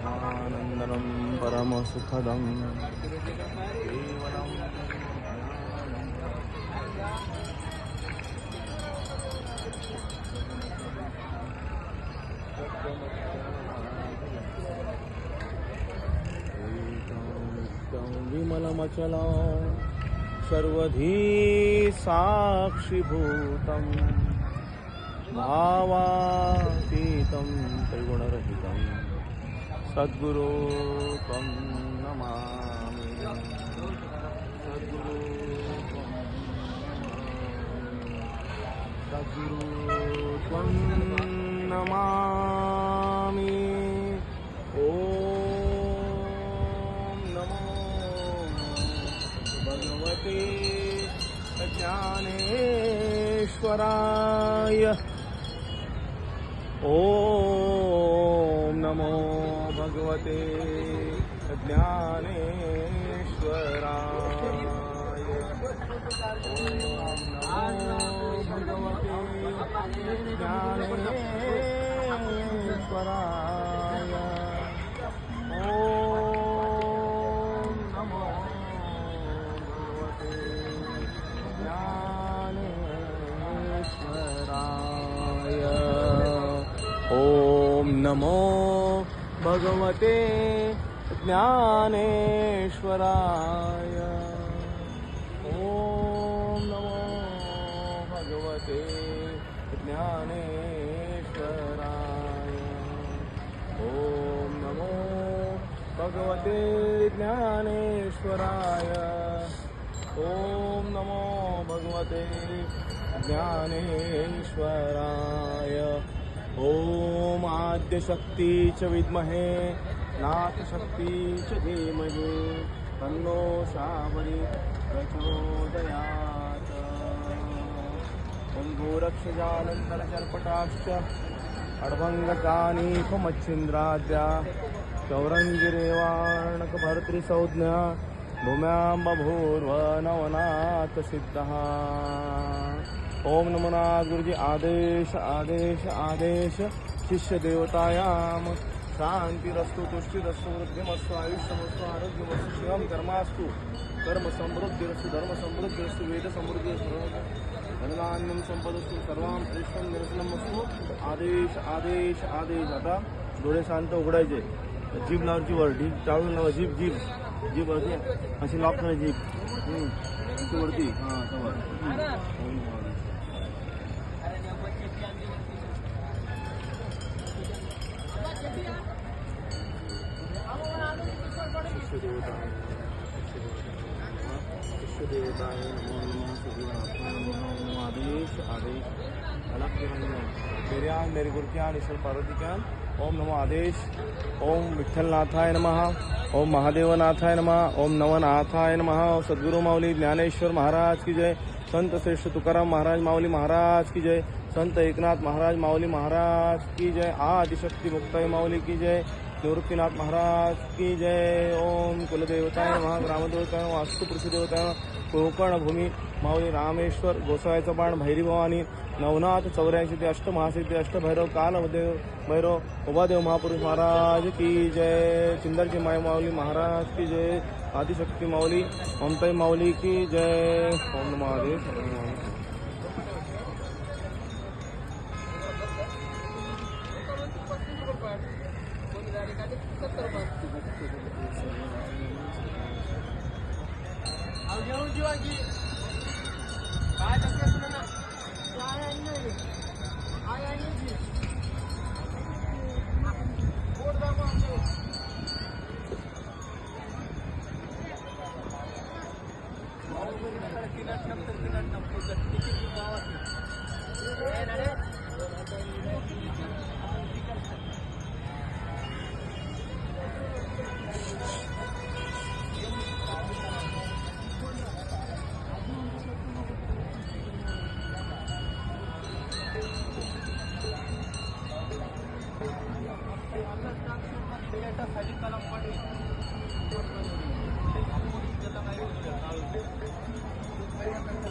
ब्रह्मानन्दनं परमसुखदं। केवलं नित्यं विमलमचलं सर्वधी साक्षिभूतं भावातीतं सद्गुरो त्वं नमामि। नमामि। नमो भगवते ज्ञानेश्वराय। ॐ भगवते ज्ञानेश्वराय ॐ नमो भगवते ज्ञानेश्वराय ॐ नमो भगवते ज्ञानेश्वराय ॐ नमो भगवते ज्ञानेश्वराय। ॐ नमो भगवते ज्ञानेश्वराय। ॐ नमो भगवते ज्ञानेश्वराय। ॐ नमो भगवते ज्ञानेश्वराय। आद्यशक्तीच विद्महे नाथशक्तीच धीमहे तन्नो सावरी प्रचोदयात्। गोरक्षजानन्दरचर्पटाश्च अड्भङ्गकानीपमच्छिन्द्राद्या चौरङ्गिरेवार्णकभर्तृसंज्ञा भूम्यां बभूर्वनवनाथसिद्धः ॐ नमना गुरुजी। आदेश आदेश आदेश। शिष्यदेवतायां शान्तिरस्तु, तुष्टिरस्तु, वृद्धिमस्तु, आयुष्यमस्तु, आरोग्यमस्तु, शिवं कर्मास्तु। कर्म समृद्धिरस्तु, धर्म समृद्धिरस्तु, वेद समृद्धिरस्तु, धनधान्यं संपदस्तु सर्वां श्रेष्ठं निरसनमस्तु। आदेश आदेश आदेश। आता डोळे शांत उघडायचे। जीभ लावची वर जीभ टाळून लावा, जीभ जीभ। जीभ अशी अशी लॉक करायची. जीभ हम्म. वरती आता वर हम्म. शिष्यदेवताय नमो नमः सजीवात्मा नमो नमः ओम नमो आदेश ओम विठ्ठलनाथाय नमः ओम महादेवनाथाय नम ओम नवनाथाय नमः ओम सदगुरु माउली ज्ञानेश्वर महाराज की जय संत श्रेष्ठ तुकाराम महाराज माउली महाराज की जय संत एकनाथ महाराज माऊली महाराज की जय आदिशक्ती मुक्ताई माऊली की जय निवृत्तीनाथ महाराज की जय ओम कुलदेवताय महाग्रामदेवताय ग्रामदेवताय नमः कोकण भूमी माऊली रामेश्वर गोसाळ्याचा बाण भैरी भवानी नवनाथ चौऱ्याऐंशी ते अष्टमहासिद्धी अष्टभैरव कालदेव भैरव उभादेव महापुरुष महाराज की जय चिंदरची माय माऊली महाराज की जय आदिशक्ती माऊली ममताई माऊली की जय ओम Aunque un yuanqui lang pala yung kulit lang ngayon. Kaya ka na.